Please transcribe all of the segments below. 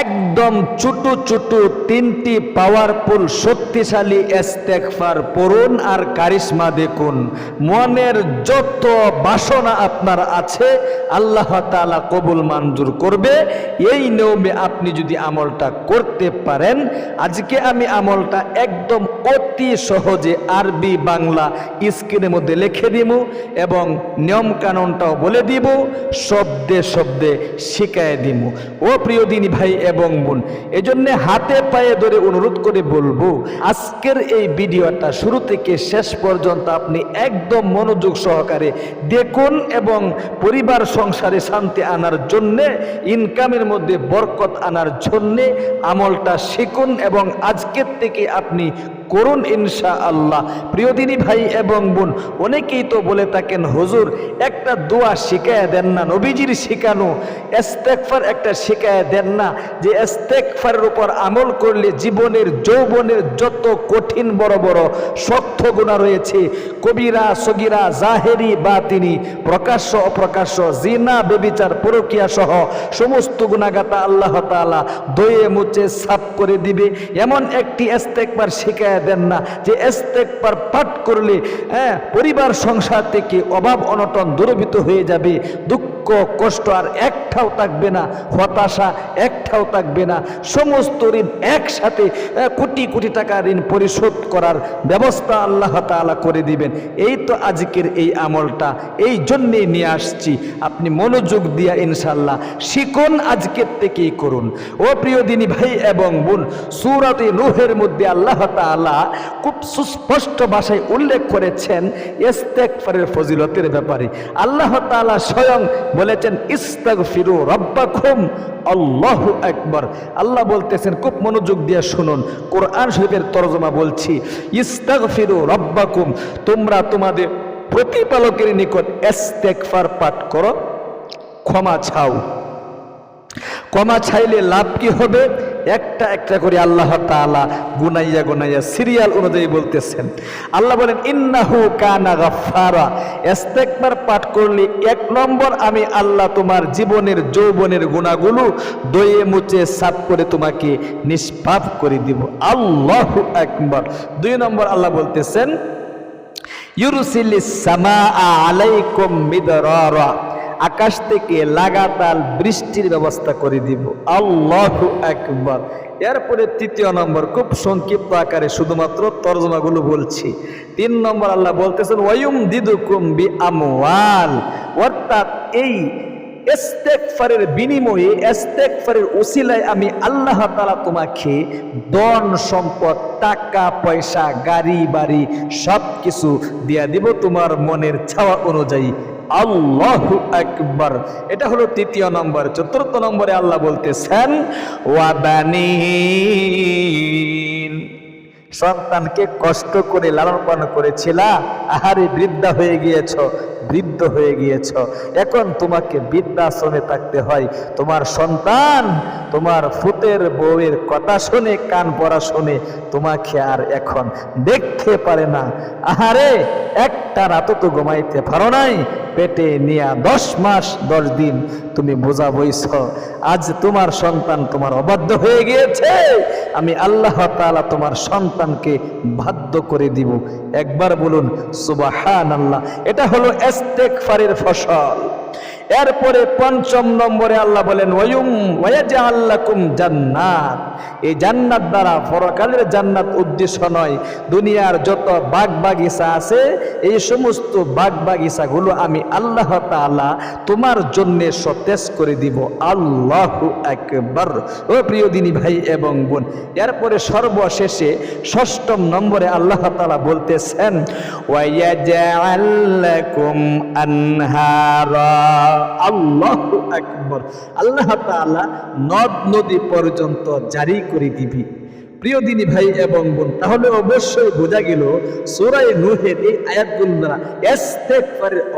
একদম ছোট ছোট তিনটি পাওয়ারফুল শক্তিশালী এস্তেকফার পড়ুন আর কারিশমা দেখুন। মনের যত বাসনা আপনার আছে, আল্লাহ তাআলা কবুল মঞ্জুর করবে। এই নিয়মে আপনি যদি আমলটা করতে পারেন, আজকে আমি আমলটা একদম অতি সহজে আরবি বাংলা স্ক্রিনের মধ্যে লিখে দিব এবং নিয়ম কানুনটাও বলে দিব, শব্দে শব্দে শিখায় দিব। ও প্রিয় দিনী ভাই এবং বোন। এজন্য হাতে পায়ে ধরে অনুরোধ করে বলব, আজকের এই ভিডিওটা শুরু থেকে শেষ পর্যন্ত আপনি একদম মনোযোগ সহকারে দেখুন এবং পরিবার সংসারে শান্তি আনার জন্যে, ইনকামের মধ্যে বরকত আনার জন্যে আমলটা শিখুন এবং আজকের থেকে আপনি করুন ইনশা আল্লাহ প্রিয়দিনী ভাই এবং বোন, অনেকেই তো বলে থাকেন, হুজুর, একটা দোয়া শিখায় দেন না, নবীজির শিখানো। এস্তেকফার একটা শিখায় দেন না যে এস্তেকফারের উপর আমল করলে জীবনের, যৌবনের যত কঠিন, বড় বড় শক্ত গুণা রয়েছে, কবিরা, সগিরা, জাহেরি বা তিনি প্রকাশ্য, অপ্রকাশ্য, জিনা, বেবিচার, পরকিয়া সহ সমস্ত গুণাগাতা আল্লাহ তাআলা দয়ে মুচে সাফ করে দিবে। এমন একটি এস্তেকবার শিখায় দেন না, যে এস্তেকবার পাঠ করলে হ্যাঁ পরিবার, সংসার থেকে অভাব, অনটন দূরভূত হয়ে যাবে, দুঃখ কষ্ট আর একটাও থাকবে না, হতাশা একটাও থাকবে না। সমস্ত ঋণ একসাথে কোটি কোটি টাকা ঋণ পরিশোধ করার ব্যবস্থা আল্লাহ তাআলা করে দিবেন। এই তো আজকের এই আমলটা, এই জন্যেই নিয়ে আসছি। আপনি মনোযোগ দিয়া ইনশাল্লাহ শিখুন, আজকের থেকেই করুন। ও প্রিয় দিনী ভাই এবং বোন, সুরাতে রুহের মধ্যে আল্লাহ তাআলা খুব সুস্পষ্ট ভাষায় উল্লেখ করেছেন, ইস্তেগফারের ফজিলতের ব্যাপারে। আল্লাহ তাআলা স্বয়ং বলেছেন, ইস্তাগফিরু রব্বাকুম রব্বা খুম আল্লাহ বলতেছেন, খুব মনোযোগ দিয়ে শুনুন, কোরআন শরীফের তরজমা বলছি ইস্তাক ফিরু রব্বাকুম, তোমরা তোমাদের প্রতিপালকের নিকট এস্তেকফার পাঠ করো, ক্ষমা ছাও। ক্ষমা ছাইলে লাভ কি হবে? একটা একটা করে আল্লাহ তাআলা গুনাইয়া গুনাইয়া সিরিয়াল অনুযায়ী বলতেছেন। আল্লাহ বলেন, ইন্নাহু কানা গাফফারা। ইস্তেগফার পাঠ করলে এক নম্বর, আমি আল্লাহ তোমার জীবনের যৌবনের গুণাগুলো দয়ে মুচে সাফ করে তোমাকে নিষ্পাপ করে দিব। আল্লাহু আকবার। দুই নম্বর আল্লাহ বলতেছেন, ইউরুসিলিস সামা আলাইকুম মিদরারা। আকাশ থেকে লাগাতার বৃষ্টির ব্যবস্থা করে দিব। আল্লাহ একবার এরপরে তৃতীয় নম্বর, খুব সংক্ষিপ্ত আকারে শুধুমাত্র তর্জমাগুলো বলছি। তিন নম্বর আল্লাহ বলতেছেন ওয়ুম দিদুকুম বি আমওয়াল অর্থাৎ এই ইস্তেগফারের বিনিময়ে, ইস্তেগফারের ওসিলায় আমি আল্লাহ তাআলা তোমাকে ধন, সম্পদ, টাকা, পয়সা, গাড়ি, বাড়ি সব কিছু দিয়া দিব তোমার মনের ছাওয়া অনুযায়ী। আল্লাহু আকবার। এটা হলো তৃতীয় নম্বর। চতুর্থ নম্বরে আল্লাহ বলতেছেন সন্তানকে কষ্ট করে লালন পালন করেছিলা। আহারে বৃদ্ধা হয়ে গিয়েছ, বৃদ্ধ হয়ে গিয়েছ। এখন তোমাকে বৃদ্ধাশ্রমে থাকতে হয়। তোমার সন্তান তোমার ফুতের বউয়ের কথা শুনে, কান পড়া শুনে তোমাকে আর এখন দেখতে পারে না। আহারে একটা রাতও তো ঘুমাইতে পারো নাই। পেটে নিয়া দশ মাস, দশ দিন তুমি বোঝা বইছ, আজ তোমার সন্তান তোমার অবাধ্য হয়ে গিয়েছে। আমি আল্লাহ তালা তোমার সন্তানকে বাধ্য করে দিব। একবার বলুন সুবাহান আল্লাহ এটা হলো এস্তেক ফারের ফসল। এরপরে পঞ্চম নম্বরে আল্লাহ বলেন, ওয়ুম ওয়াজাআল্লাকুম জান্নাত। এই জান্নাত দ্বারা পরকালের জান্নাত উদ্দেশ্য নয়, দুনিয়ার যত বাগ বাগিচা আছে, এই সমস্ত বাগ বাগিচাগুলো আমি আল্লাহ তাআলা তোমার জন্য সতেজ করে দিব। আল্লাহু আকবার। ও প্রিয় দিনী ভাই এবং বোন, এরপরে সর্বশেষে ষষ্ঠম নম্বরে আল্লাহ তাআলা বলতেছেন ওয়াজাআল্লাকুম আনহারা। আল্লাহু আকবার। আল্লাহ তাআলা নদ নদী পর্যন্ত জারি করে দিবি। প্রিয় ভাই এবং বোন, তাহলে অবশ্যই বোঝা গেল সূরায়ে নূহের এই আয়াতগুলো দ্বারা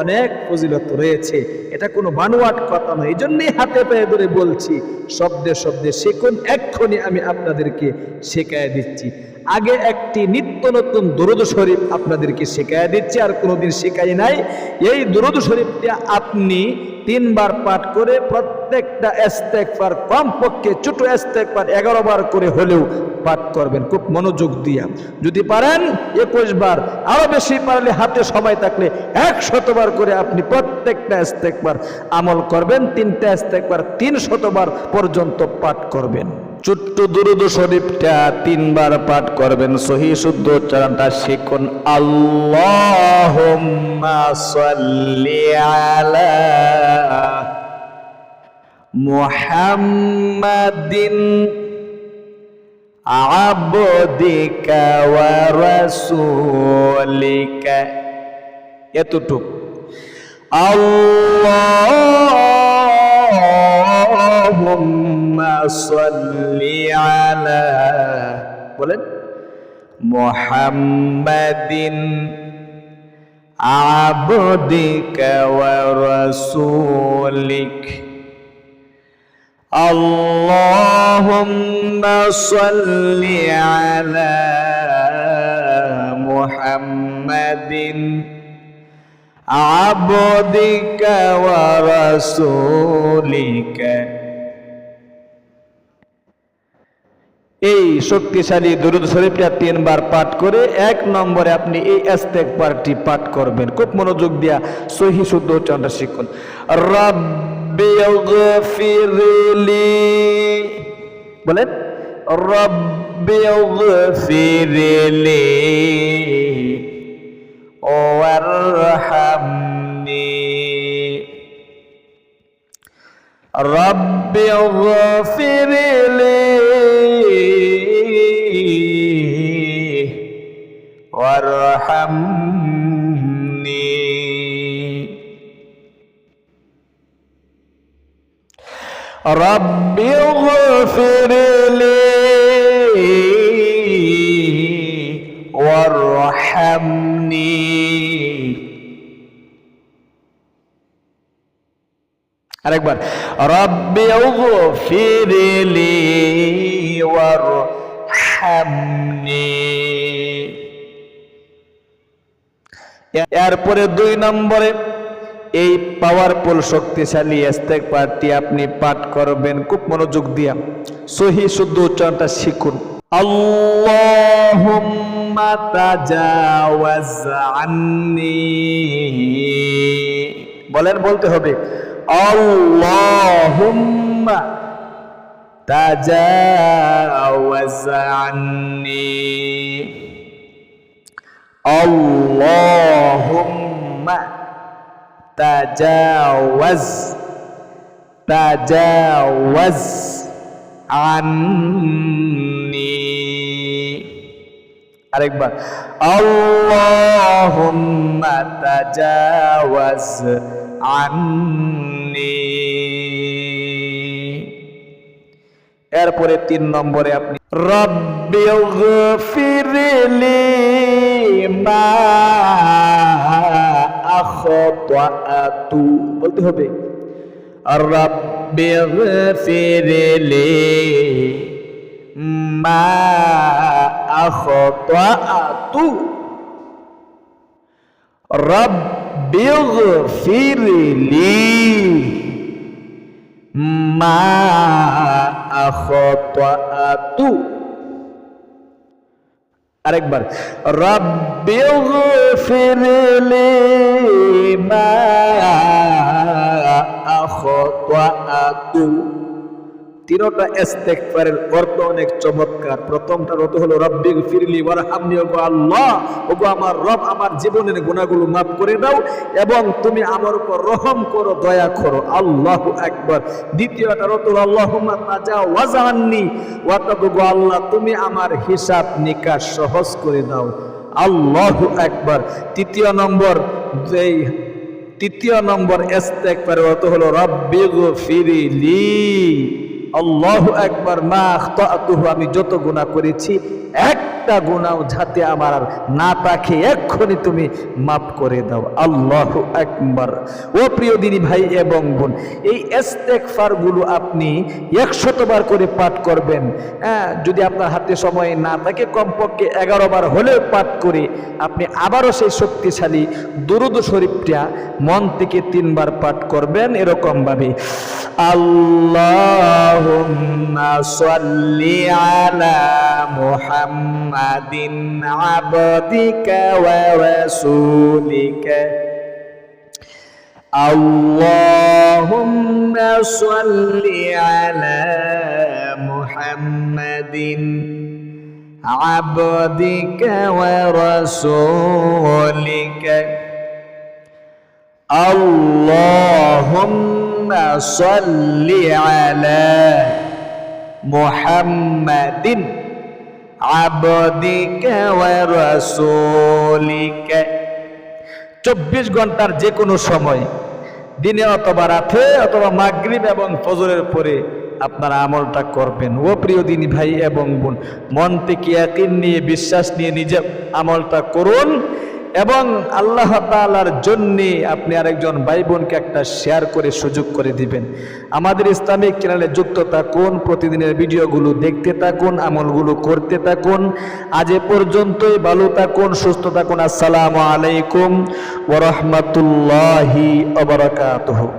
অনেক ফজিলত রয়েছে। এটা কোনো বানোয়াট কথা নয়। এই জন্যই হাতে পায়ে ধরে বলছি, শব্দে শব্দে শিখুন, এক্ষুনি আমি আপনাদেরকে শেখায় দিচ্ছি। আগে একটি নিত্য নতুন দুরুদ শরীফ আপনাদেরকে শেখায় দিচ্ছে, আর কোনোদিন শেখাই নাই। এই দুরুদ শরীফটা আপনি তিনবার পাঠ করে প্রত্যেকটা ইস্তেগফার কমপক্ষে, ছোট ইস্তেগফার এগারো বার করে হলেও পাঠ করবেন, খুব মনোযোগ দিয়া। যদি পারেন, একুশ বার। আরও বেশি পারলে হাতে সময় থাকলে এক শতবার করে আপনি প্রত্যেকটা ইস্তেগফার আমল করবেন, তিনটা ইস্তেগফার তিন শতবার পর্যন্ত পাঠ করবেন। ছোট্ট দুরুদ শরীফটা তিনবার পাঠ করবেন। সহি শুদ্ধ উচ্চারণটা শিখুন। আল্লাহুম্মা সাল্লি আলা মুহাম্মাদিন আবদিকা এতটুক। আল্লাহুম্মা সাল্লি আলা বলেন মুহাম্মাদিন আবদিকা ওয়া রাসূলিক اللهم صل على محمد عبدك ورسولك এই শক্তিশালী দুরুদ শরীফটা তিনবার পাঠ করে এক নম্বরে আপনি এই ইস্তেগফারটি পাঠ করবেন। খুব মনোযোগ দিয়া সহি শুদ্ধ উচ্চারণটা শিখুন। রব্বি গফিরলি বলেন, রব্বি গফিরলি ওয়ারহামনি। رب وارحمني رب اغفر لي وارحمني আরেকবার রব্বি ফিরিলি ওয়ারহামনি এরপরে দুই নম্বরে, এই পাওয়ারফুল শক্তিশালী ইস্তেগফারটি আপনি পাঠ করবেন, খুব মনোযোগ দিয়া। সহি, শুদ্ধ উচ্চারণটা শিখুন। বলেন, বলতে হবে। আল্লাহুম্মা তাজাওয়াজ আন্নি। আল্লাহুম্মা তাজাওয়াজ তাজাওয়াজ আন্নি আরেকবার আল্লাহুম্মা তাজাওয়াজ আন্নি এরপরে তিন নম্বরে আপনি রব্বি গফিরলি মা আখতাআতু বলতে হবে রব্বি গফিরলি মা আখতাআতু রব্বি গফিরলি মা আখতাআতু আরেকবার। রব্বি গফিরলি মা আখতাআতু তিনটা ইস্তেগফারের অর্থ অনেক চমৎকার। প্রথমটার অর্থ হলো, রব্বি ফিরলি ওয়ারহামনি ওগো আল্লাহ। ওগো আমার রব, আমার জীবনের গুনাহগুলো মাফ করে দাও এবং তুমি আমার উপর রহম করো, দয়া করো। আল্লাহু আকবার। দ্বিতীয়টার অর্থ হলো, আল্লাহুম্মা তাজা ওয়াজাননি ওয়াতাব গো আল্লাহ, তুমি আমার হিসাব নিকাশ সহজ করে দাও। আল্লাহু আকবার। তৃতীয় নম্বর, যেই তৃতীয় নম্বর ইস্তেগফারের অর্থ হলো, রব্বি গফিরলি আল্লাহু একবার মা আমি যত গুনাহ করেছি এক একটা গুণাও যাতে আমার আর না তাকে এক্ষুনি তুমি মাফ করে দাও। আল্লাহ একবার ও প্রিয় দিনী ভাই এবং বোন, এই গুলো আপনি একশতবার করে পাঠ করবেন। হ্যাঁ যদি আপনার হাতে সময় না থাকে, কমপক্ষে এগারো বার হলেও পাঠ করে আপনি আবারও সেই শক্তিশালী দুরুদ শরীফটা মন থেকে তিনবার পাঠ করবেন এরকমভাবে। আল্লাহুম্মা সাল্লি আলা মুহাম্মাদিন محمد عبدك ورسولك. اللهم صل على محمد عبدك ورسولك. اللهم صل على محمد. আবদিকে রাসূলিকে। চব্বিশ ঘণ্টার যে কোনো সময়, দিনে অথবা রাতে অথবা মাগরীব এবং ফজরের পরে আপনারা আমলটা করবেন। ও প্রিয় দিনী ভাই এবং বোন, মন থেকে একদিন নিয়ে, বিশ্বাস নিয়ে নিজে আমলটা করুন। এবং আল্লাহ তালার জন্যে আপনি আরেকজন ভাই বোনকে একটা শেয়ার করে সুযোগ করে দিবেন। আমাদের ইসলামিক চ্যানেলে যুক্ত থাকুন, প্রতিদিনের ভিডিওগুলো দেখতে থাকুন, আমলগুলো করতে থাকুন। আজ এ পর্যন্তই, ভালো থাকুন, সুস্থ থাকুন। আসসালামু আলাইকুম ওরহমতুল্লাহি